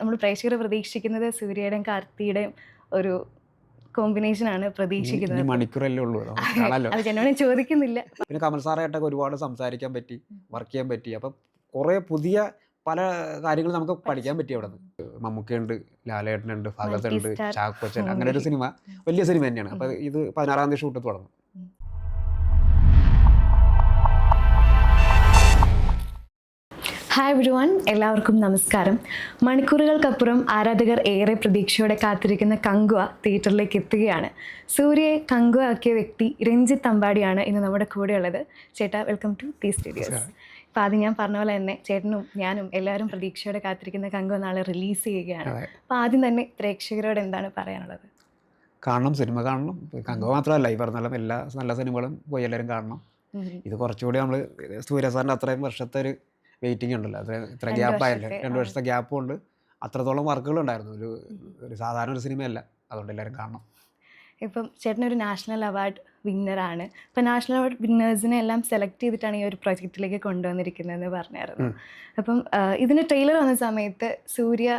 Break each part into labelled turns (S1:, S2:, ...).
S1: നമ്മൾ പ്രേക്ഷകർ പ്രതീക്ഷിക്കുന്നത് സൂര്യയുടെയും കാർത്തിയുടെയും ഒരു കോമ്പിനേഷൻ ആണ് പ്രതീക്ഷിക്കുന്നത്.
S2: മണിക്കൂറല്ലേ ഉള്ളൂ.
S1: അത് ചോദിക്കുന്നില്ല.
S2: പിന്നെ കമൽ സാറായിട്ടൊക്കെ ഒരുപാട് സംസാരിക്കാൻ പറ്റി വർക്ക് ചെയ്യാൻ പറ്റി. അപ്പം കുറേ പുതിയ പല കാര്യങ്ങളും നമുക്ക് പഠിക്കാൻ പറ്റി അവിടെ മമ്മൂക്കയുണ്ട് ലാലേട്ടനുണ്ട് ഭഗത്
S1: ഉണ്ട്
S2: ചാക്കോച്ചൻ അങ്ങനെ ഒരു സിനിമ വലിയ സിനിമ തന്നെയാണ്. അപ്പം ഇത് പതിനാറാം തീയതി ഷൂട്ട് തുടങ്ങും.
S1: ഹായ് എവരി വൺ എല്ലാവർക്കും നമസ്കാരം. മണിക്കൂറുകൾക്കപ്പുറം ആരാധകർ ഏറെ പ്രതീക്ഷയോടെ കാത്തിരിക്കുന്ന കങ്കുവ തിയേറ്ററിലേക്ക് എത്തുകയാണ്. സൂര്യയെ കങ്കുവ ആക്കിയ വ്യക്തി രഞ്ജിത്ത് അമ്പാടിയാണ് ഇന്ന് നമ്മുടെ കൂടെയുള്ളത്. ചേട്ടാ വെൽക്കം ടു തി സ്റ്റുഡിയോസ് അപ്പോൾ ആദ്യം ഞാൻ പറഞ്ഞ പോലെ തന്നെ ചേട്ടനും ഞാനും എല്ലാവരും പ്രതീക്ഷയോടെ കാത്തിരിക്കുന്ന കങ്കുവ നാളെ റിലീസ് ചെയ്യുകയാണ്.
S2: അപ്പം
S1: അപ്പോൾ ആദ്യം തന്നെ പ്രേക്ഷകരോട് എന്താണ് പറയാനുള്ളത്?
S2: കാണണം സിനിമ കാണണം. കങ്കുവ മാത്രമല്ല ഈ പറഞ്ഞാലും എല്ലാ നല്ല സിനിമകളും പോയി എല്ലാവരും കാണണം. ഇത് കുറച്ചുകൂടി നമ്മൾ സൂര്യ സാറിന്റെ അത്രയും വർഷത്തെ ഒരു വെയിറ്റിംഗ് ഉണ്ടല്ലോ. അത്ര ഇത്ര
S1: ഗ്യാപ്പായല്ലോ
S2: രണ്ട് വർഷത്തെ ഗ്യാപ്പും ഉണ്ട്. അത്രത്തോളം വർക്കുകൾ ഉണ്ടായിരുന്നു ഒരു ഒരു സാധാരണ ഒരു സിനിമയല്ല. അതുകൊണ്ട് എല്ലാവരും കാണണം.
S1: ഇപ്പം ഒരു നാഷണൽ അവാർഡ് വിന്നറാണ് ഇപ്പം നാഷണൽ അവാർഡ് വിന്നേഴ്സിനെ എല്ലാം സെലക്ട് ചെയ്തിട്ടാണ് ഈ ഒരു പ്രൊജക്റ്റിലേക്ക് കൊണ്ടുവന്നിരിക്കുന്നതെന്ന് പറഞ്ഞായിരുന്നു. അപ്പം ഇതിന് ട്രെയിലർ വന്ന സമയത്ത് സൂര്യ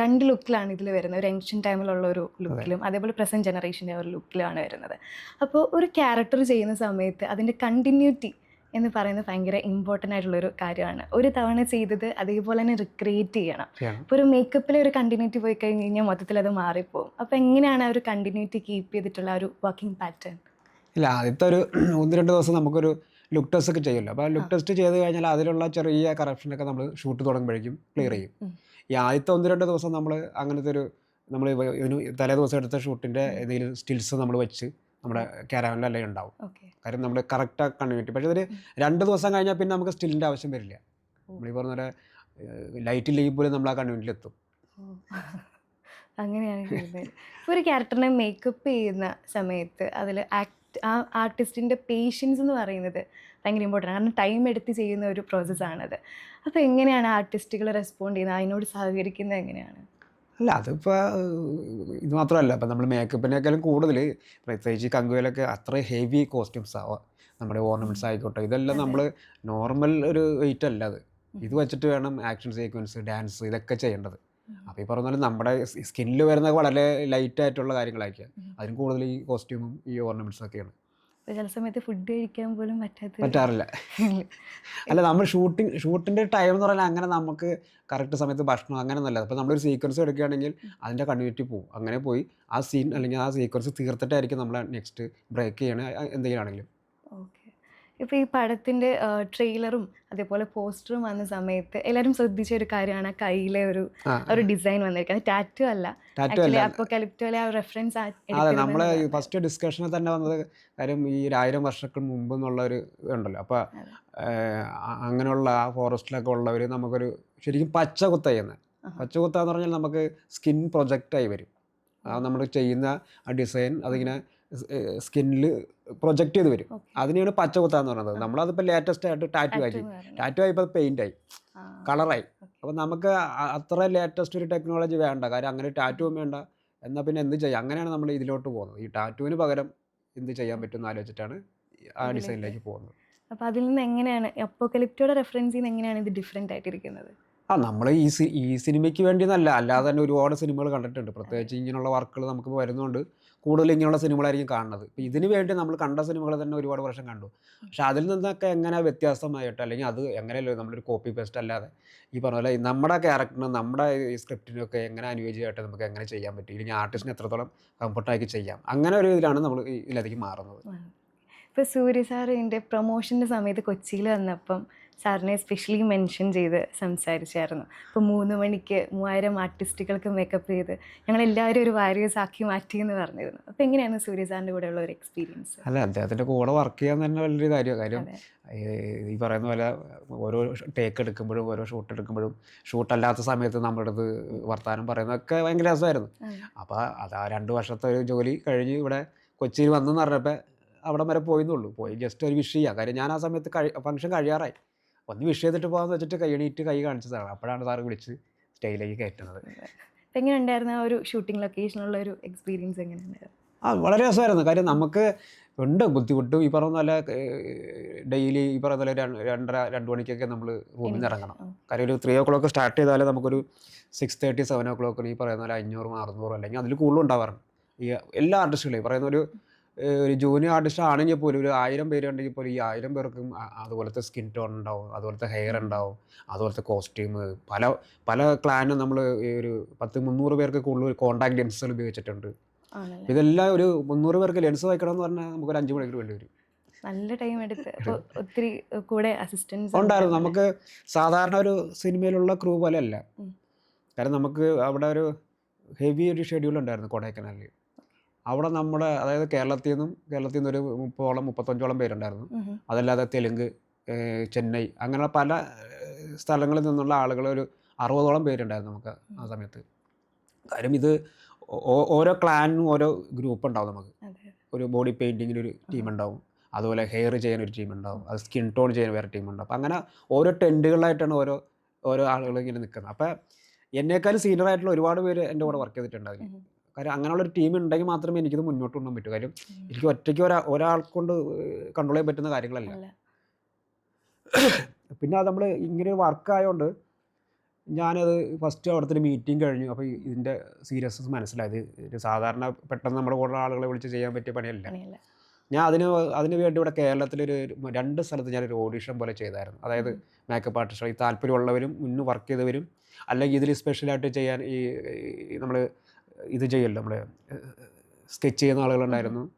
S1: രണ്ട് ലുക്കിലാണ് ഇതിൽ വരുന്നത്. ഒരു എൻഷ്യൻ ടൈമിലുള്ള ഒരു ലുക്കിലും അതേപോലെ പ്രസന്റ് ജനറേഷന്റെ ഒരു ലുക്കിലുമാണ് വരുന്നത്. അപ്പോൾ ഒരു ക്യാരക്ടർ ചെയ്യുന്ന സമയത്ത് അതിന്റെ കണ്ടിന്യൂറ്റി എന്ന് പറയുന്നത് ഭയങ്കര ഇമ്പോർട്ടന്റ് ആയിട്ടുള്ളൊരു കാര്യമാണ്. ഒരു തവണ ചെയ്തത് അതേപോലെ തന്നെ റിക്രിയേറ്റ് ചെയ്യണം. അപ്പോൾ ഒരു മേക്കപ്പിലെ ഒരു കണ്ടിന്യൂറ്റി പോയി കഴിഞ്ഞ് കഴിഞ്ഞാൽ മൊത്തത്തിൽ അത് മാറിപ്പോവും. അപ്പോൾ എങ്ങനെയാണ് ആ ഒരു കണ്ടിന്യൂറ്റി കീപ്പ് ചെയ്തിട്ടുള്ള ഒരു വർക്കിംഗ് പാറ്റേൺ
S2: ഇല്ല ആദ്യത്തെ ഒരു ഒന്ന് രണ്ട് ദിവസം നമുക്കൊരു ലുക്ക് ടെസ്റ്റ് ഒക്കെ ചെയ്യുമല്ലോ. അപ്പോൾ ലുക്ക് ടെസ്റ്റ് ചെയ്ത് കഴിഞ്ഞാൽ അതിലുള്ള ചെറിയ കറപ്ഷനൊക്കെ നമ്മൾ ഷൂട്ട് തുടങ്ങുമ്പോഴേക്കും ക്ലിയർ ചെയ്യും. ഈ ആദ്യത്തെ ഒന്ന് രണ്ട് ദിവസം നമ്മൾ അങ്ങനത്തെ ഒരു നമ്മൾ ഇതിന് തലേ ദിവസം എടുത്ത ഷൂട്ടിന്റെ ഏതെങ്കിലും സ്റ്റിൽസ് നമ്മൾ വെച്ച് നമ്മുടെ ക്യാരവനിലെല്ലാം ഉണ്ടാവും.
S1: ഓക്കെ.
S2: കാര്യം നമ്മൾ കറക്റ്റ് കണ്ടിന്യൂറ്റി പക്ഷേ അതൊരു രണ്ട് ദിവസം കഴിഞ്ഞാൽ പിന്നെ നമുക്ക് സ്റ്റിലിന്റെ ആവശ്യം വരില്ല. നമ്മൾ ഈ പറഞ്ഞ പോലെ ലൈറ്റ് ഇല്ലെങ്കിൽ പോലും നമ്മൾ ആ കൺവെന്റിൽ എത്തും.
S1: അങ്ങനെയാണ് ഒരു ക്യാരക്ടറിനെ മേക്കപ്പ് ചെയ്യുന്ന സമയത്ത് അതിൽ ആക്ട് ആ ആർട്ടിസ്റ്റിന്റെ പേഷ്യൻസ് എന്ന് പറയുന്നത് ഭയങ്കര ഇമ്പോർട്ടന്റ് കാരണം ടൈം എടുത്ത് ചെയ്യുന്ന ഒരു പ്രോസസ്സാണത് അപ്പോൾ എങ്ങനെയാണ് ആർട്ടിസ്റ്റുകൾ റെസ്പോണ്ട് ചെയ്യുന്നത്? അതിനോട് സഹകരിക്കുന്നത് എങ്ങനെയാണ്?
S2: അല്ല അതിപ്പോൾ ഇത് മാത്രമല്ല ഇപ്പം നമ്മൾ മേക്കപ്പിനേക്കാളും കൂടുതൽ പ്രത്യേകിച്ച് ഈ കങ്കുവയിലൊക്കെ അത്ര ഹെവി കോസ്റ്റ്യൂംസ് ആവാം നമ്മുടെ ഓർണമെന്റ്സ് ആയിക്കോട്ടെ. ഇതെല്ലാം നമ്മൾ നോർമൽ ഒരു വെയിറ്റ് അല്ല അത്. ഇത് വെച്ചിട്ട് വേണം ആക്ഷൻ സീക്വൻസ് ഡാൻസ് ഇതൊക്കെ ചെയ്യേണ്ടത്. അപ്പോൾ ഈ പറഞ്ഞ പോലെ നമ്മുടെ സ്കിന്നിൽ വരുന്ന വളരെ ലൈറ്റ് ആയിട്ടുള്ള കാര്യങ്ങളായിരിക്കാം. അതിന് കൂടുതൽ ഈ കോസ്റ്റ്യൂമും ഈ ഓർണമെന്റ്സും ഒക്കെയാണ്.
S1: ചില സമയത്ത് ഫുഡ് കഴിക്കാൻ പോലും പറ്റാത്ത
S2: പറ്റാറില്ല. അല്ല നമ്മൾ ഷൂട്ടിംഗ് ഷൂട്ടിന്റെ ടൈം എന്ന് പറഞ്ഞാൽ അങ്ങനെ നമുക്ക് കറക്റ്റ് സമയത്ത് ഭക്ഷണം അങ്ങനെ ഒന്നല്ല അപ്പോൾ നമ്മളൊരു സീക്വൻസ് എടുക്കുകയാണെങ്കിൽ അതിന്റെ കണ്ടിന്യൂറ്റി പോകും അങ്ങനെ പോയി ആ സീൻ അല്ലെങ്കിൽ ആ സീക്വൻസ് തീർത്തിട്ടായിരിക്കും നമ്മൾ നെക്സ്റ്റ് ബ്രേക്ക് ചെയ്യണേ എന്തെങ്കിലും ആണെങ്കിലും
S1: ഓക്കെ ഇപ്പോൾ ഈ പടത്തിന്റെ ട്രെയിലറും അതേപോലെ പോസ്റ്ററും വന്ന സമയത്ത് എല്ലാവരും ശ്രദ്ധിച്ച ഒരു കാര്യമാണ് ആ കയ്യിലെ ഒരു ഒരു ഡിസൈൻ വന്നിരിക്കുന്നത്. ടാറ്റു അല്ല. അപ്പോക്കലിപ്റ്റോലെ ആ റെഫറൻസ്
S2: അതെ നമ്മൾ ഫസ്റ്റ് ഡിസ്കഷനിൽ തന്നെ വന്നത് കാര്യം ഈ ഒരു ആയിരം വർഷങ്ങൾക്ക് മുമ്പ് എന്നുള്ള ഒരു ഉണ്ടല്ലോ. അപ്പോൾ അങ്ങനെയുള്ള ആ ഫോറസ്റ്റിലൊക്കെ ഉള്ളവർ നമുക്കൊരു ശരിക്കും പച്ച കുത്ത ചെയ്യുന്നത് പച്ച കുത്ത എന്ന് പറഞ്ഞാൽ നമുക്ക് സ്കിൻ പ്രൊജക്റ്റായി വരും. നമ്മൾ ചെയ്യുന്ന ആ ഡിസൈൻ അതിങ്ങനെ സ്കിന്നിൽ പ്രൊജക്റ്റ് ചെയ്ത് വരും. അതിനെയാണ് പച്ച കുത്ത എന്ന് പറയുന്നത് നമ്മളതിപ്പോൾ ലേറ്റസ്റ്റ് ആയിട്ട് ടാറ്റു ആക്കി ടാറ്റു ആയിപ്പോൾ പെയിന്റ് ആയി. കളറായി അപ്പോൾ നമുക്ക് അത്ര ലേറ്റസ്റ്റ് ഒരു ടെക്നോളജി വേണ്ട. കാര്യം അങ്ങനെ ടാറ്റുവും വേണ്ട. എന്നാൽ പിന്നെ എന്ത് ചെയ്യാം? അങ്ങനെയാണ് നമ്മൾ ഇതിലോട്ട് പോകുന്നത്. ഈ ടാറ്റുവിന് പകരം എന്ത് ചെയ്യാൻ പറ്റുമെന്ന് ആലോചിച്ചിട്ടാണ് ആ ഡിസൈനിലേക്ക് പോകുന്നത്.
S1: അപ്പോൾ അതിൽ നിന്ന് എങ്ങനെയാണ് അപ്പോക്കലിപ്റ്റോടെ റെഫറൻസ് ചെയ്യുന്ന എങ്ങനെയാണ് ഇത് ഡിഫറെന്റ് ആയിട്ടിരിക്കുന്നത്?
S2: ആ നമ്മൾ ഈ സി ഈ സിനിമയ്ക്ക് വേണ്ടി എന്നല്ല അല്ലാതെ തന്നെ ഒരുപാട് സിനിമകൾ കണ്ടിട്ടുണ്ട്. പ്രത്യേകിച്ച് ഇങ്ങനെയുള്ള വർക്കുകൾ നമുക്ക് വരുന്നതുകൊണ്ട് കൂടുതൽ ഇങ്ങനെയുള്ള സിനിമകളായിരിക്കും കാണുന്നത്. ഇപ്പം ഇതിന് വേണ്ടി നമ്മൾ കണ്ട സിനിമകൾ തന്നെ ഒരുപാട് വർഷം കണ്ടു. പക്ഷെ അതിൽ നിന്നൊക്കെ എങ്ങനെ വ്യത്യാസമായിട്ട് അല്ലെങ്കിൽ അത് എങ്ങനെയല്ലോ നമ്മളൊരു കോപ്പി പേസ്റ്റ് അല്ലാതെ ഈ പറഞ്ഞ പോലെ നമ്മുടെ ക്യാരക്ടറിനും നമ്മുടെ ഈ സ്ക്രിപ്റ്റിനൊക്കെ എങ്ങനെ അനുയോജ്യമായിട്ട് നമുക്ക് എങ്ങനെ ചെയ്യാൻ പറ്റും? ഇല്ലെങ്കിൽ ആർട്ടിസ്റ്റിന് എത്രത്തോളം കംഫർട്ടാക്കി ചെയ്യാം? അങ്ങനെ ഒരു ഇതിലാണ് നമ്മൾ ഇതിലേക്ക് മാറുന്നത്.
S1: ഇപ്പോൾ സൂര്യ സാർ എന്റെ പ്രൊമോഷന്റെ സമയത്ത് കൊച്ചിയിൽ വന്നപ്പം സാറിനെ സ്പെഷ്യലി മെൻഷൻ ചെയ്ത് സംസാരിച്ചായിരുന്നു. അപ്പോൾ മൂന്ന് മണിക്ക് മൂവായിരം ആർട്ടിസ്റ്റുകൾക്ക് മേക്കപ്പ് ചെയ്ത് ഞങ്ങളെല്ലാവരും ഒരു വാരിയേഴ്സ് ആക്കി മാറ്റി എന്ന് പറഞ്ഞിരുന്നു. അപ്പോൾ എങ്ങനെയാണ് സൂര്യ സാറിന്റെ കൂടെയുള്ള ഒരു എക്സ്പീരിയൻസ്
S2: അല്ല അദ്ദേഹത്തിന്റെ കൂടെ വർക്ക് ചെയ്യാൻ തന്നെ വലിയൊരു കാര്യമാണ്. കാര്യം ഈ- പറയുന്ന പോലെ ഓരോ ടേക്ക് എടുക്കുമ്പോഴും ഓരോ ഷൂട്ട് എടുക്കുമ്പോഴും ഷൂട്ടല്ലാത്ത സമയത്ത് നമ്മുടെ അടുത്ത് വർത്തമാനം പറയുന്നതൊക്കെ ഭയങ്കര രസമായിരുന്നു. അപ്പോൾ അത് ആ രണ്ട് വർഷത്തെ ഒരു ജോലി കഴിഞ്ഞ് ഇവിടെ കൊച്ചിയിൽ വന്നെന്ന് പറഞ്ഞപ്പോൾ അവിടെ വരെ പോയെന്നുള്ളൂ. പോയി ജസ്റ്റ് ഒരു വിഷ് ചെയ്യാം. കാര്യം ഞാൻ ആ സമയത്ത് കഴി ഫംഗ്ഷൻ കഴിയാറായി. ഒന്ന് വിഷ് ചെയ്തിട്ട് പോകാമെന്ന് വെച്ചിട്ട് കൈ എണീറ്റ് കൈ കാണിച്ചതാണ്. അപ്പോഴാണ് സാറ് വിളിച്ച് സ്റ്റേജിലേക്ക് കയറ്റുന്നത്.
S1: എങ്ങനെ ഉണ്ടായിരുന്നു ആ ഒരു ഷൂട്ടിംഗ് ലൊക്കേഷനുള്ള ഒരു എക്സ്പീരിയൻസ് എങ്ങനെയുണ്ടായിരുന്നു
S2: ആ വളരെ രസമായിരുന്നു. കാര്യം നമുക്ക് ഉണ്ട് ബുദ്ധിമുട്ടും. ഈ പറഞ്ഞ പോലെ ഡെയിലി ഈ പറഞ്ഞ പോലെ രണ്ട് രണ്ടര രണ്ട് മണിക്കൊക്കെ നമ്മൾ റൂമിൽ നിന്ന് ഇറങ്ങണം. കാര്യം ഒരു ത്രീ ഓ ക്ലോക്ക് സ്റ്റാർട്ട് ചെയ്താലേ നമുക്കൊരു സിക്സ് തേർട്ടി സെവൻ ഓ ക്ലോക്കിന് ഈ പറയുന്ന പോലെ അഞ്ഞൂറും അറുന്നൂറും അല്ലെങ്കിൽ അതിൽ കൂടുതലും ഉണ്ടാവാറുണ്ട്. ഈ എല്ലാ ആർട്ടിസ്റ്റുകളും ഈ പറയുന്ന ഒരു ഒരു ജൂനിയർ ആർട്ടിസ്റ്റ് ആണെങ്കിൽ പോലും ഒരു ആയിരം പേര് ഉണ്ടെങ്കിൽ പോലും ഈ ആയിരം പേർക്കും അതുപോലത്തെ സ്കിൻ ടോൺ ഉണ്ടാവും അതുപോലത്തെ ഹെയർ ഉണ്ടാവും അതുപോലത്തെ കോസ്റ്റ്യൂം പല പല ക്ലാനും നമ്മൾ ഒരു പത്ത് മുന്നൂറ് പേർക്ക് കൂടുതൽ കോൺടാക്ട് ലെൻസുകൾ ഉപയോഗിച്ചിട്ടുണ്ട്. ഇതെല്ലാം ഒരു മുന്നൂറ് പേർക്ക് ലെൻസ് വയ്ക്കണം എന്ന് പറഞ്ഞാൽ നമുക്ക് ഒരു അഞ്ച് മണിക്കൂർ വേണ്ടി വരും.
S1: നല്ല ടൈം എടുത്ത്. ഒത്തിരി കൂടെ അസിസ്റ്റൻസ്
S2: ഉണ്ടായിരുന്നു. നമുക്ക് സാധാരണ ഒരു സിനിമയിലുള്ള ക്രൂ പോലെ അല്ല കാരണം നമുക്ക് അവിടെ ഒരു ഹെവി ഒരു ഷെഡ്യൂൾ ഉണ്ടായിരുന്നു കൊടൈക്കനാലിൽ അവിടെ നമ്മുടെ അതായത് കേരളത്തിൽ നിന്നും കേരളത്തിൽ നിന്ന് ഒരു മുപ്പോളം മുപ്പത്തഞ്ചോളം പേരുണ്ടായിരുന്നു. അതല്ലാതെ തെലുങ്ക് ചെന്നൈ അങ്ങനെ പല സ്ഥലങ്ങളിൽ നിന്നുള്ള ആളുകൾ ഒരു അറുപതോളം പേരുണ്ടായിരുന്നു നമുക്ക് ആ സമയത്ത്. കാര്യം ഇത് ഓരോ ക്ലാനും ഓരോ ഗ്രൂപ്പ് ഉണ്ടാവും നമുക്ക്. ഒരു ബോഡി പെയിന്റിങ്ങിന് ഒരു ടീം ഉണ്ടാവും. അതുപോലെ ഹെയർ ചെയ്യാൻ ഒരു ടീം ഉണ്ടാവും. അത് സ്കിൻ ടോൺ ചെയ്യാൻ വേറെ ടീം ഉണ്ടാവും. അപ്പം അങ്ങനെ ഓരോ ടെൻഡുകളായിട്ടാണ് ഓരോ ഓരോ ആളുകൾ ഇങ്ങനെ നിൽക്കുന്നത്. അപ്പം എന്നേക്കാളും സീനിയർ ആയിട്ടുള്ള ഒരുപാട് പേര് എന്റെ കൂടെ വർക്ക് ചെയ്തിട്ടുണ്ട് അതിൽ. കാര്യം അങ്ങനെയുള്ള ഒരു ടീം ഉണ്ടെങ്കിൽ മാത്രമേ എനിക്കിത് മുന്നോട്ട് കൊണ്ടുപോകാൻ പറ്റൂ. കാര്യം എനിക്ക് ഒറ്റയ്ക്ക് ഒരാ ഒരാൾ കൊണ്ട് കൺട്രോൾ ചെയ്യാൻ പറ്റുന്ന കാര്യങ്ങളല്ല. പിന്നെ അത് നമ്മൾ ഇങ്ങനെ ഒരു വർക്ക് ആയതുകൊണ്ട് ഞാനത് ഫസ്റ്റ് അവിടുത്തെ ഒരു മീറ്റിംഗ് കഴിഞ്ഞു. അപ്പോൾ ഇതിന്റെ സീരിയസ്നെസ് മനസ്സിലായത്. ഇത് സാധാരണ പെട്ടെന്ന് നമ്മുടെ കൂടെ ആളുകളെ വിളിച്ച് ചെയ്യാൻ പറ്റിയ പണിയല്ല.
S1: പണിയല്ല.
S2: ഞാൻ അതിന് അതിന് വേണ്ടി ഇവിടെ കേരളത്തിലൊരു രണ്ട് സ്ഥലത്ത് ഞാനൊരു ഓഡിഷൻ പോലെ ചെയ്തായിരുന്നു. അതായത് മേക്കപ്പ് ആർട്ടിസ്റ്റ് ഈ താല്പര്യമുള്ളവരും മുന്നേ വർക്ക് ചെയ്തവരും അല്ലെങ്കിൽ ഇതിൽ സ്പെഷ്യലായിട്ട് ചെയ്യാൻ ഈ നമ്മൾ ഇത് ചെയ്യല്ലോ നമ്മളെ സ്കെച്ച് ചെയ്യുന്ന ആളുകളുണ്ടായിരുന്നു.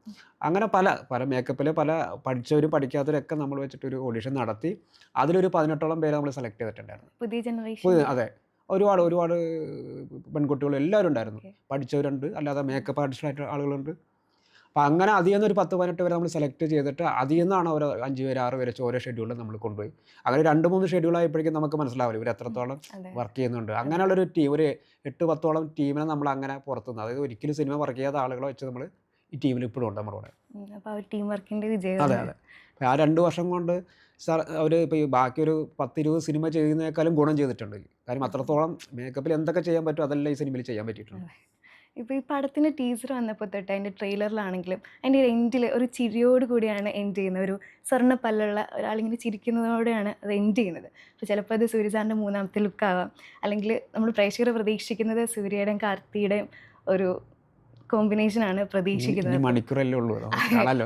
S2: അങ്ങനെ പല പല മേക്കപ്പിൽ പല പഠിച്ചവരും പഠിക്കാത്തവരൊക്കെ നമ്മൾ വെച്ചിട്ടൊരു ഓഡിഷൻ നടത്തി. അതിലൊരു പതിനെട്ടോളം പേര് നമ്മൾ സെലക്ട് ചെയ്തിട്ടുണ്ടായിരുന്നു.
S1: പുതിയ ജനറേഷൻ
S2: പുതിയ- അതെ. ഒരുപാട് ഒരുപാട് പെൺകുട്ടികൾ എല്ലാവരും ഉണ്ടായിരുന്നു. പഠിച്ചവരുണ്ട് അല്ലാതെ മേക്കപ്പ് ആർട്ടിസ്റ്റായിട്ട് ആളുകളുണ്ട്. അപ്പം അങ്ങനെ അതിൽ നിന്ന് ഒരു പത്ത് പതിനെട്ട് പേരെ നമ്മൾ സെലക്ട് ചെയ്തിട്ട് അതിൽ നിന്നാണ് ഓരോ അഞ്ച് പേര് ആറ് പേര് ഓരോ ഷെഡ്യൂളിൽ നമ്മൾ കൊണ്ടുപോയി. അങ്ങനെ രണ്ട് മൂന്ന് ഷെഡ്യൂൾ ആയപ്പോഴേക്കും നമുക്ക് മനസ്സിലാവില്ല. ഇവർ എത്രത്തോളം വർക്ക് ചെയ്യുന്നുണ്ട്. അങ്ങനെയുള്ളൊരു ടീം ഒരു എട്ട് പത്തോളം ടീമിനെ നമ്മൾ അങ്ങനെ പുറത്തുനിന്ന് അതായത് ഒരിക്കലും സിനിമ വർക്ക് ചെയ്യാത്ത ആളുകളെ വെച്ച് നമ്മൾ ഈ ടീമിൽ ഇപ്പോഴും ഉണ്ട് നമ്മുടെ
S1: ടീം വിജയം
S2: അതെ അതെ. ആ രണ്ട് വർഷം കൊണ്ട് സാർ അവർ ഇപ്പോൾ ഈ ബാക്കി ഒരു പത്ത് ഇരുപത് സിനിമ ചെയ്യുന്നതിനേക്കാളും ഗുണം ചെയ്തിട്ടുണ്ട്. കാര്യം അത്രത്തോളം മേക്കപ്പിൽ എന്തൊക്കെ ചെയ്യാൻ പറ്റുമോ അതെല്ലാം ഈ സിനിമയിൽ ചെയ്യാൻ പറ്റിയിട്ടുണ്ട്.
S1: ഇപ്പോൾ ഈ പടത്തിന്റെ ടീസർ വന്നപ്പോൾ തൊട്ട് അതിന്റെ ട്രെയിലറിലാണെങ്കിലും അതിന്റെ ഒരു എൻഡിൽ ഒരു ചിരിയോട് കൂടിയാണ് എൻഡ് ചെയ്യുന്നത്. ഒരു സ്വർണ പല്ലുള്ള ഒരാളിങ്ങനെ ചിരിക്കുന്നതോടെയാണ് അത് എൻഡ് ചെയ്യുന്നത്. അപ്പോൾ ചിലപ്പോൾ അത് സൂര്യസാറിന്റെ മൂന്നാമത്തെ ലുക്കാവാം അല്ലെങ്കിൽ നമ്മൾ പ്രേക്ഷകർ പ്രതീക്ഷിക്കുന്നത് സൂര്യയുടെയും കാർത്തിയുടെയും ഒരു കോമ്പിനേഷനാണ്
S2: ആണ്
S1: പ്രതീക്ഷിക്കുന്നത്.
S2: മണിക്കൂറല്ലേ ഉള്ളൂ.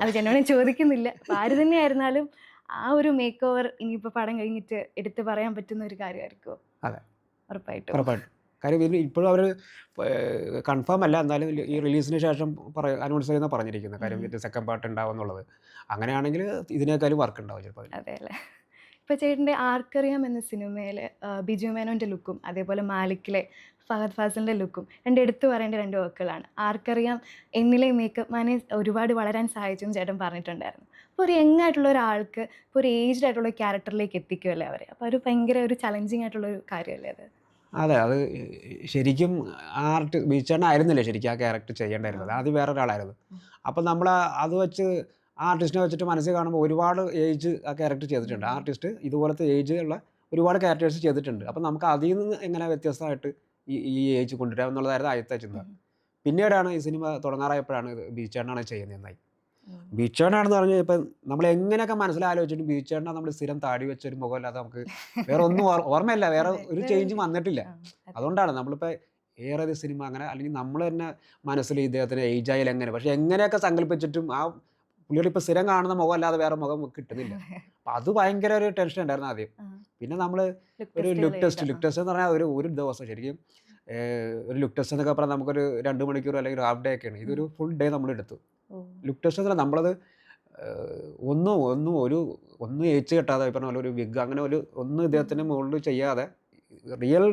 S1: അത് ജനോടെ ചോദിക്കുന്നില്ല. ആര് തന്നെയായിരുന്നാലും ആ ഒരു മേക്ക് ഓവർ ഇനിയിപ്പോൾ പടം കഴിഞ്ഞിട്ട് എടുത്തു പറയാൻ പറ്റുന്ന ഒരു കാര്യമായിരിക്കുമോ
S2: അതെ.
S1: ഉറപ്പായിട്ടും.
S2: ഉറപ്പായിട്ടും. കാര്യം ഇതിന് ഇപ്പോഴും അവർ കൺഫേം അല്ല എന്നാലും ഈ റിലീസിന് ശേഷം പറ അനൗൺസ് ചെയ്യുന്ന പറഞ്ഞിരിക്കുന്നത് കാര്യം. ഇത് സെക്കൻഡ് പാർട്ട് ഉണ്ടാവും എന്നുള്ളത്. അങ്ങനെയാണെങ്കിൽ ഇതിനേക്കാളും വർക്ക് ഉണ്ടാവും ചിലപ്പോൾ
S1: അതെ അല്ലേ? ഇപ്പോൾ ചേട്ടന്റെ ആർക്കറിയാം എന്ന സിനിമയിൽ ബിജു മേനോന്റെ ലുക്കും അതേപോലെ മാലിക്കിലെ ഫഹദ് ഫാസിലിന്റെ ലുക്കും രണ്ട് എടുത്തു പറയേണ്ട രണ്ട് വർക്കുകളാണ് ആർക്കറിയാം എന്നിലെ മേക്കപ്പ് മാനെ ഒരുപാട് വളരാൻ സഹായിച്ചും ചേട്ടൻ പറഞ്ഞിട്ടുണ്ടായിരുന്നു. അപ്പോൾ ഒരു യങ് ആയിട്ടുള്ള ഒരാൾക്ക് ഇപ്പോൾ ഒരു ഏജ്ഡ് ആയിട്ടുള്ള ക്യാരക്ടറിലേക്ക് എത്തിക്കുമല്ലേ അവരെ? അപ്പോൾ ഒരു ഭയങ്കര ഒരു ചലഞ്ചിങ് ആയിട്ടുള്ള ഒരു കാര്യമല്ലേ അത്?
S2: അതെ അത് ശരിക്കും ആർട്ട് ബീച്ചേണ്ട ആയിരുന്നില്ല ശരിക്കും ആ ക്യാരക്ടർ ചെയ്യേണ്ടായിരുന്നത്? അത് വേറെ ഒരാളായിരുന്നു അപ്പം നമ്മൾ അത് വെച്ച് ആ ആർട്ടിസ്റ്റിനെ വെച്ചിട്ട് മനസ്സിൽ കാണുമ്പോൾ ഒരുപാട് ഏജ് ആ ക്യാരക്ടർ ചെയ്തിട്ടുണ്ട്. ആർട്ടിസ്റ്റ് ഇതുപോലത്തെ ഏജ് ഉള്ള ഒരുപാട് ക്യാരക്ടേഴ്സ് ചെയ്തിട്ടുണ്ട്. അപ്പം നമുക്ക് അതിൽ നിന്ന് എങ്ങനെ വ്യത്യസ്തമായിട്ട് ഈ ഈ ഏജ് കൊണ്ടുവരാം എന്നുള്ളതായിരുന്നു ആദ്യത്തെ ചിന്ത. പിന്നീടാണ് ഈ സിനിമ തുടങ്ങാറായപ്പോഴാണ് ബീച്ചേണ്ടാണ് ചെയ്യുന്നത് ചെയ്യുന്നതെന്നായി ബീച്ചേണ്ണാണെന്ന് പറഞ്ഞാൽ ഇപ്പം നമ്മൾ എങ്ങനെയൊക്കെ മനസ്സിലാലോചിച്ചിട്ട് ബീച്ചേണ്ണ നമ്മൾ സ്ഥിരം താടി വെച്ചൊരു മുഖമല്ലാതെ നമുക്ക് വേറെ ഒന്നും ഓർമ്മയല്ല. വേറെ ഒരു ചേഞ്ചും വന്നിട്ടില്ല. അതുകൊണ്ടാണ് നമ്മളിപ്പോൾ ഏറെ ഒരു സിനിമ അങ്ങനെ അല്ലെങ്കിൽ നമ്മൾ തന്നെ മനസ്സിൽ ഇദ്ദേഹത്തിന് ഏജ് ആയാലും എങ്ങനെ? പക്ഷെ എങ്ങനെയൊക്കെ സങ്കല്പിച്ചിട്ടും ആ പുള്ളിയുടെ ഇപ്പോൾ സ്ഥിരം കാണുന്ന മുഖം അല്ലാതെ വേറെ മുഖം കിട്ടുന്നില്ല. അപ്പം അത് ഭയങ്കര ഒരു ടെൻഷൻ ഉണ്ടായിരുന്നു ആദ്യം. പിന്നെ നമ്മൾ ഒരു ലുക്ക് ടെസ്റ്റ് ലുക്ക് ടെസ്റ്റ് എന്ന് പറഞ്ഞാൽ ഒരു ഒരു ദിവസം ശരിക്കും ഒരു ലുക്ക് ടെസ്റ്റ് എന്നൊക്കെ പറഞ്ഞാൽ നമുക്കൊരു രണ്ട് മണിക്കൂർ അല്ലെങ്കിൽ ഒരു ഹാഫ് ഡേ ഒക്കെയാണ് ഇതൊരു ഫുൾ ഡേ നമ്മൾ എടുത്തു ലുക്ക് ടെസ്റ്റ് നമ്മളത് ഒന്നും ഒന്നും ഒരു ഒന്നും ഏച്ച് കെട്ടാതെ പറഞ്ഞ പോലെ ഒരു വിഗ് അങ്ങനെ ഒരു ഒന്നും ഇദ്ദേഹത്തിന് മുകളിൽ ചെയ്യാതെ റിയൽ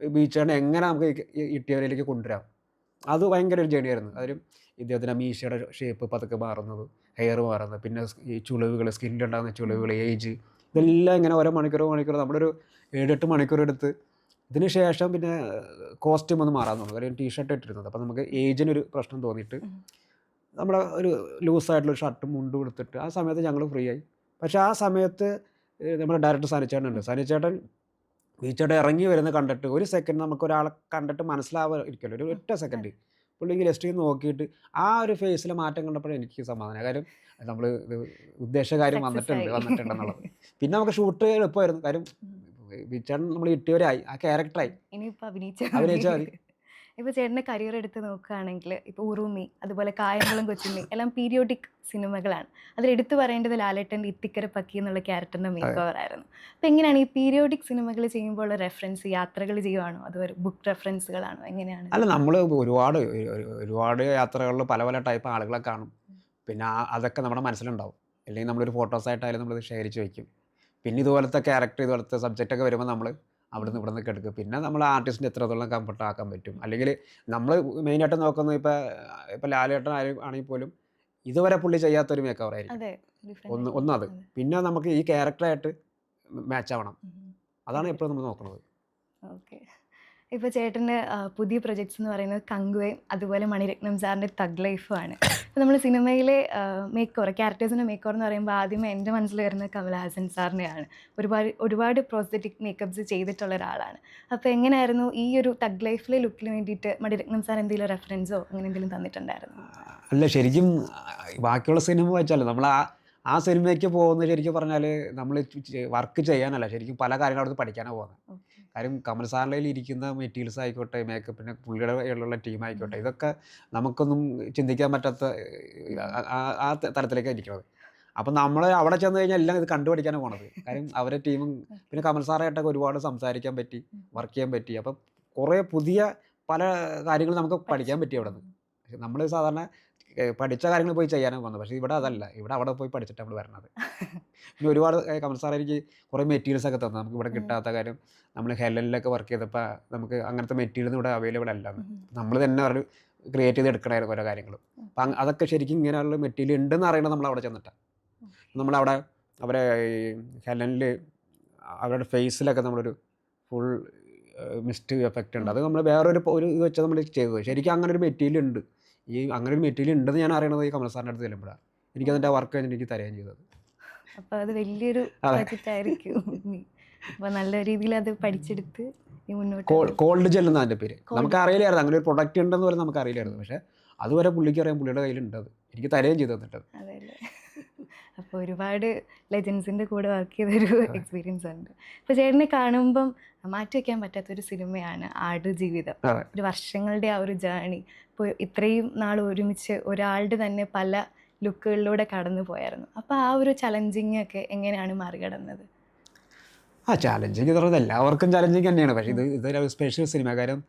S2: ബീച്ചാണ് എങ്ങനെ നമുക്ക് ഇട്ടിയവരിലേക്ക് കൊണ്ടുവരാം. അത് ഭയങ്കര ഒരു ജേണി ആയിരുന്നു. അതിലും ഇദ്ദേഹത്തിന്റെ മീശയുടെ ഷേപ്പ് പതുക്കെ മാറുന്നത് ഹെയർ മാറുന്നത് പിന്നെ ഈ ചുളിവുകൾ സ്കിന്നിലുണ്ടാകുന്ന ചുളിവുകൾ ഏജ് ഇതെല്ലാം ഇങ്ങനെ ഓരോ മണിക്കൂർ മണിക്കൂർ നമ്മളൊരു ഏഴെട്ട് മണിക്കൂർ എടുത്ത് ഇതിന് ശേഷം പിന്നെ കോസ്റ്റ്യൂം ഒന്ന് മാറാൻ തോന്നുന്നു. കാര്യം ടീഷർട്ട് ഇട്ടിരുന്നത്. അപ്പോൾ നമുക്ക് ഏജിനൊരു പ്രശ്നം തോന്നിയിട്ട്. നമ്മുടെ ഒരു ലൂസായിട്ടുള്ള ഷർട്ടും മുണ്ടും എടുത്തിട്ട് ആ സമയത്ത് ഞങ്ങൾ ഫ്രീ ആയി പക്ഷേ ആ സമയത്ത് നമ്മുടെ ഡയറക്ടർ സനിച്ചേട്ടൻ ഉണ്ട് സനിച്ചേട്ടൻ ബീച്ചേട്ടൻ ഇറങ്ങി വരുന്ന കണ്ടിട്ട് ഒരു സെക്കൻഡ് നമുക്ക് ഒരാളെ കണ്ടിട്ട് മനസ്സിലാവാതിരിക്കല്ലോ ഒരു ഒറ്റ സെക്കൻഡ്. പുള്ളി ജസ്റ്റ് നോക്കിയിട്ട് ആ ഒരു ഫേസിലെ മാറ്റം കണ്ടപ്പോൾ എനിക്ക് സമാധാനം. കാര്യം നമ്മൾ
S1: ഉദ്ദേശകാര്യം
S2: വന്നിട്ടുണ്ട്. വന്നിട്ടുണ്ടെന്നുള്ളത്. പിന്നെ നമുക്ക് ഷൂട്ട് എളുപ്പമായിരുന്നു. കാര്യം വിച്ചാൻ നമ്മൾ ഇട്ടിയവരായി. ആ ക്യാരക്ടറായി
S1: അഭിനയിച്ചാൽ
S2: മതി.
S1: ഇപ്പോൾ ചേട്ടന്റെ കരിയർ എടുത്ത് നോക്കുകയാണെങ്കിൽ ഇപ്പോൾ ഉറുമി അതുപോലെ കായംകുളം കൊച്ചുമി എല്ലാം പീരിയോഡിക് സിനിമകളാണ്. അതിൽ എടുത്തു പറയേണ്ടത് ലാലേട്ടന്റെ ഇത്തിക്കര പക്കി എന്നുള്ള ക്യാരക്ടറിന്റെ മേക്ക് ഓവർ ആയിരുന്നു. അപ്പോൾ എങ്ങനെയാണ് ഈ പീരിയോഡിക് സിനിമകൾ ചെയ്യുമ്പോൾ ഉള്ള റെഫറൻസ് യാത്രകൾ ചെയ്യുവാണോ? അതോ ബുക്ക് റെഫറൻസുകളാണോ എങ്ങനെയാണ്?
S2: അല്ല നമ്മൾ ഒരുപാട് ഒരു- ഒരു- ഒരുപാട് യാത്രകളിൽ പല പല ടൈപ്പ് ആളുകളെ കാണും. പിന്നെ അതൊക്കെ നമ്മുടെ മനസ്സിലുണ്ടാവും. അല്ലെങ്കിൽ നമ്മളൊരു ഫോട്ടോസായിട്ടായാലും നമ്മളത് ശേഖരിച്ച് വയ്ക്കും പിന്നെ ഇതുപോലത്തെ ക്യാരക്ടർ ഇതുപോലത്തെ സബ്ജക്റ്റ് ഒക്കെ വരുമ്പോൾ നമ്മൾ അവിടുന്ന് ഇവിടെ നിന്നൊക്കെ എടുക്കും. പിന്നെ നമ്മൾ ആർട്ടിസ്റ്റിന് എത്രത്തോളം കംഫർട്ട് ആക്കാൻ പറ്റും? അല്ലെങ്കിൽ നമ്മൾ മെയിനായിട്ട് നോക്കുന്നത് ഇപ്പോൾ ഇപ്പോൾ ലാലേട്ടൻ ആണെങ്കിൽ പോലും ഇതുവരെ പുള്ളി ചെയ്യാത്തൊരു മേക്കവർ ആയിരിക്കും. ഒന്ന്
S1: ആയിട്ട്.
S2: ഒന്ന് അത്
S1: അതെ.
S2: പിന്നെ നമുക്ക് ഈ ക്യാരക്ടറായിട്ട് മാച്ച് ആവണം. അതാണ് എപ്പോഴും നമ്മൾ നോക്കുന്നത്.
S1: ഓക്കെ ഇപ്പോൾ ചേട്ടന്റെ പുതിയ പ്രൊജക്ട്സ് എന്ന് പറയുന്നത് കങ്കുവയും അതുപോലെ മണിരത്നം സാറിന്റെ തഗ് ലൈഫുമാണ് നമ്മൾ സിനിമയിലെ മേക്ക് ഓവർ ക്യാരക്ടേഴ്സിന്റെ മേക്ക് ഓവർ എന്ന് പറയുമ്പോൾ ആദ്യമേ എന്റെ മനസ്സിൽ വരുന്നത് കമൽഹാസൻ സാറിനെയാണ് ഒരുപാട് ഒരുപാട് പ്രോസ്തറ്റിക് മേക്കപ്സ് ചെയ്തിട്ടുള്ള ഒരാളാണ്. അപ്പോൾ എങ്ങനെയായിരുന്നു ഈ ഒരു തഗ് ലൈഫിലെ ലുക്കിന് വേണ്ടിയിട്ട് മണിരത്നം സാർ എന്തെങ്കിലും റെഫറൻസോ അങ്ങനെ എന്തെങ്കിലും തന്നിട്ടുണ്ടായിരുന്നു?
S2: അല്ല ശരിക്കും ബാക്കിയുള്ള സിനിമ വെച്ചാൽ നമ്മൾ ആ ആ സിനിമയ്ക്ക് പോകുന്നത് ശരിക്കും പറഞ്ഞാൽ നമ്മൾ വർക്ക് ചെയ്യാനല്ല ശരിക്കും പല കാര്യങ്ങളും അവിടുന്ന് പഠിക്കാനാണ് പോകുന്നത് കാര്യം കമൽ സാറിന്റെ ഇരിക്കുന്ന മെറ്റീരിയൽസ് ആയിക്കോട്ടെ മേക്കപ്പിന്റെ പുള്ളിയുടെ കയ്യിലുള്ള ടീം ആയിക്കോട്ടെ ഇതൊക്കെ നമുക്കൊന്നും ചിന്തിക്കാൻ പറ്റാത്ത ആ- തരത്തിലേക്കാണ് തലത്തിലേക്കാണ് ഇരിക്കുന്നത്. അപ്പം നമ്മൾ അവിടെ ചെന്ന് കഴിഞ്ഞാൽ എല്ലാം ഇത് കണ്ടുപഠിക്കാനാണ് പോണത്. കാര്യം അവരെ ടീമും പിന്നെ കമൽ സാറായിട്ടൊക്കെ ഒരുപാട് സംസാരിക്കാൻ പറ്റി വർക്ക് ചെയ്യാൻ പറ്റി. അപ്പം കുറേ പുതിയ പല കാര്യങ്ങളും നമുക്ക് പഠിക്കാൻ പറ്റി അവിടെ നിന്ന് നമ്മൾ സാധാരണ പഠിച്ച കാര്യങ്ങൾ പോയി ചെയ്യാനാണ് പോകുന്നത് പക്ഷേ ഇവിടെ അതല്ല. ഇവിടെ അവിടെ പോയി പഠിച്ചിട്ട് നമ്മൾ വരണത്. പിന്നെ ഒരുപാട് കമൽ സാർ എനിക്ക് കുറേ മെറ്റീരിയൽസ് ഒക്കെ തന്നു. നമുക്ക് ഇവിടെ കിട്ടാത്ത കാര്യം നമ്മൾ ഹെലനിലൊക്കെ വർക്ക് ചെയ്തപ്പോൾ നമുക്ക് അങ്ങനത്തെ മെറ്റീരിയൽ ഇവിടെ അവൈലബിൾ അല്ല നമ്മൾ തന്നെ അവർ ക്രിയേറ്റ് ചെയ്ത് എടുക്കണമായിരുന്നു ഓരോ കാര്യങ്ങളും. അപ്പം അതൊക്കെ ശരിക്കും ഇങ്ങനെയുള്ള മെറ്റീരിയൽ ഉണ്ടെന്ന് അറിയണം നമ്മൾ അവിടെ ചെന്നിട്ടാണ് നമ്മളവിടെ അവരെ ഈ ഹെലനിൽ അവരുടെ ഫേസിലൊക്കെ നമ്മളൊരു ഫുൾ മിസ്റ്റ് എഫക്റ്റ് ഉണ്ട്. അത് നമ്മൾ വേറൊരു ഒരു ഇത് വെച്ചാൽ നമ്മൾ ചെയ്തത്. ശരിക്കും അങ്ങനെ ഒരു മെറ്റീരിയൽ ഉണ്ട്. ഈ അങ്ങനെ ഒരു മെറ്റീരിയൽ ഉണ്ടെന്ന് ഞാൻ അറിയണത് ഈ കമൽ സാറിന്റെ അടുത്ത് ചെല്ലുമ്പോഴാണ് എനിക്ക് അതിന്റെ വർക്ക് കഴിഞ്ഞിട്ട് എനിക്ക് തരുകയും ചെയ്തത്.
S1: അപ്പോൾ അത് വലിയൊരു ആയിരിക്കും. അപ്പോൾ നല്ല രീതിയിൽ അത് പഠിച്ചെടുത്ത്
S2: കോൾഡ് ജെൽ എന്നാണ് അതിന്റെ പേര്. നമുക്ക് അറിയില്ലായിരുന്നു. അങ്ങനെ ഒരു പ്രൊഡക്റ്റ് ഉണ്ടെന്ന് വരെ നമുക്ക് അറിയില്ലായിരുന്നു. പക്ഷേ അതുവരെ പുള്ളിക്ക് അറിയാം പുള്ളിയുടെ കയ്യിലുണ്ട് അത് എനിക്ക് തരുകയും ചെയ്തു തന്നിട്ടത്.
S1: അപ്പോൾ ഒരുപാട് ലെജൻസിന്റെ കൂടെ വർക്ക് ചെയ്തൊരു എക്സ്പീരിയൻസ് ഉണ്ട്. അപ്പോൾ ചേട്ടനെ കാണുമ്പം മാറ്റി വയ്ക്കാൻ പറ്റാത്തൊരു സിനിമയാണ് ആട് ജീവിതം. ഒരു വർഷങ്ങളുടെ ആ ഒരു ജേണി ഇപ്പോൾ ഇത്രയും നാൾ ഒരുമിച്ച് ഒരാളുടെ തന്നെ പല ലുക്കുകളിലൂടെ കടന്നു പോയായിരുന്നു. അപ്പോൾ ആ ഒരു ചലഞ്ചിങ് ഒക്കെ എങ്ങനെയാണ് മറികടന്നത്?
S2: ആ ചാലഞ്ചിങ് എന്ന് പറയുന്നത് എല്ലാവർക്കും ചാലഞ്ചിങ് തന്നെയാണ്. പക്ഷേ ഇത് ഇതൊരു സ്പെഷ്യൽ സിനിമ കാരണം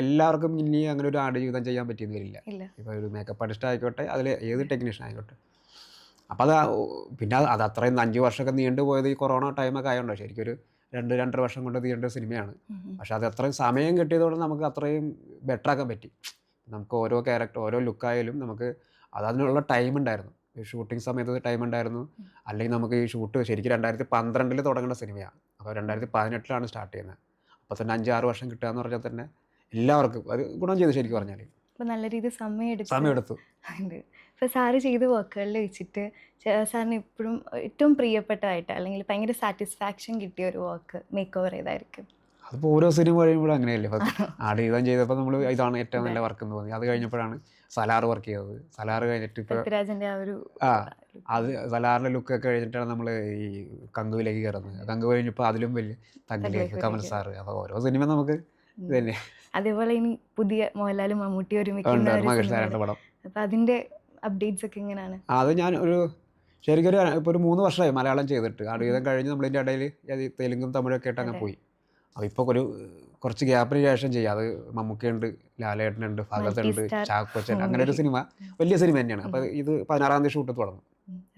S2: എല്ലാവർക്കും ഇനി അങ്ങനെ ഒരു ആട് ജീവിതം ചെയ്യാൻ പറ്റിയെന്ന് വരില്ല. ഇപ്പോൾ ഒരു മേക്കപ്പ് ആർട്ടിസ്റ്റ് ആയിക്കോട്ടെ അതിൽ ഏത് ടെക്നീഷ്യൻ ആയിക്കോട്ടെ. അപ്പോൾ അത് പിന്നെ അത് അത് അത്രയും അഞ്ച് വർഷമൊക്കെ നീണ്ടു പോയത് ഈ കൊറോണ ടൈമൊക്കെ ആയതുകൊണ്ട് ശരിക്കും ഒരു രണ്ട് രണ്ടര വർഷം കൊണ്ട് തീരേണ്ട ഒരു സിനിമയാണ് പക്ഷെ അത് അത്രയും സമയം കിട്ടിയതുകൊണ്ട് നമുക്ക് അത്രയും ബെറ്റർ ആക്കാൻ പറ്റി. നമുക്ക് ഓരോ ക്യാരക്ടർ ഓരോ ലുക്കായാലും നമുക്ക് അത് അതിനുള്ള ടൈം ഉണ്ടായിരുന്നു. ഈ ഷൂട്ടിംഗ് സമയത്ത് ടൈം ഉണ്ടായിരുന്നു. അല്ലെങ്കിൽ നമുക്ക് ഈ ഷൂട്ട് ശരിക്കും രണ്ടായിരത്തി പന്ത്രണ്ടിൽ തുടങ്ങുന്ന സിനിമയാണ്. അപ്പോൾ രണ്ടായിരത്തി പതിനെട്ടിലാണ് സ്റ്റാർട്ട് ചെയ്യുന്നത്. അപ്പോൾ തന്നെ അഞ്ചാറ് വർഷം കിട്ടുക എന്ന് പറഞ്ഞാൽ തന്നെ എല്ലാവർക്കും അത് ഗുണം ചെയ്തു ശരിക്കും പറഞ്ഞാൽ
S1: നല്ല രീതിയിൽ സമയം എടുത്ത് ഇപ്പോൾ സാറ് ചെയ്ത വർക്കുകളിൽ വെച്ചിട്ട് സാറിന് ഇപ്പോഴും ഏറ്റവും പ്രിയപ്പെട്ടതായിട്ട് അല്ലെങ്കിൽ ഭയങ്കര സാറ്റിസ്ഫാക്ഷൻ കിട്ടിയ ഒരു വർക്ക് മേക്ക് ഓവർ ചെയ്തായിരിക്കും.
S2: അതിപ്പോൾ ഓരോ സിനിമ കഴിയുമ്പോഴും അങ്ങനെയല്ലേ? ആട് ചെയ്താൽ ചെയ്തപ്പോൾ നമ്മൾ ഇതാണ് ഏറ്റവും നല്ല വർക്ക് എന്ന് തോന്നി. അത് കഴിഞ്ഞപ്പോഴാണ് സലാർ വർക്ക് ചെയ്തത്. സലാർ കഴിഞ്ഞിട്ട് ഇപ്പോൾ
S1: രാജന്റെ ആ ഒരു
S2: ആ അത് സലാറിന്റെ ലുക്കൊക്കെ കഴിഞ്ഞിട്ടാണ് നമ്മൾ ഈ കങ്കുവിലേക്ക് കയറുന്നത്. കങ്കു കഴിഞ്ഞപ്പോൾ അതിലും വലിയ തങ്കിലേക്ക് കമൽ സാറ്. അപ്പോൾ ഓരോ സിനിമ നമുക്ക് ഇതല്ലേ
S1: അതേപോലെ ഇനി പുതിയ മോഹൻലാലും മമ്മൂട്ടി ഒരുമിക്കുന്ന
S2: പടം.
S1: അപ്പം അതിന്റെ അപ്ഡേറ്റ്സ് ഒക്കെ എങ്ങനെയാണ്?
S2: അത് ഞാൻ ഒരു ശരിക്കും ഒരു ഇപ്പോൾ ഒരു മൂന്ന് വർഷമായി മലയാളം ചെയ്തിട്ട്. ആടുഗീതം കഴിഞ്ഞ് നമ്മളിതിന്റെ ഇടയിൽ തെലുങ്കും തമിഴൊക്കെ ആയിട്ട് അങ്ങ് പോയി. അപ്പോൾ ഇപ്പോൾ ഒരു കുറച്ച് ഗ്യാപ്പിന് ശേഷം ചെയ്യാം. അത് മമ്മൂക്കയുണ്ട് ലാലേട്ടനുണ്ട് ഭഗത്തുണ്ട് ചാക്കോച്ചൻ അങ്ങനെ ഒരു സിനിമ വലിയ സിനിമ തന്നെയാണ്. അപ്പോൾ ഇത് പതിനാറാം തീയതി ഷൂട്ട് തുടങ്ങും.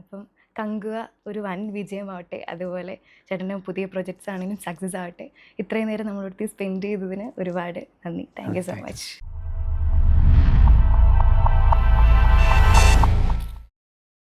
S1: അപ്പം കങ്കുക ഒരു വൻ വിജയമാവട്ടെ. അതുപോലെ ചേട്ടന്റെ പുതിയ പ്രൊജക്ട്സ് ആണെങ്കിലും സക്സസ് ആവട്ടെ. ഇത്രയും നേരം നമ്മളോട് സ്പെൻഡ് ചെയ്തതിന് ഒരുപാട് നന്ദി. Thank you so much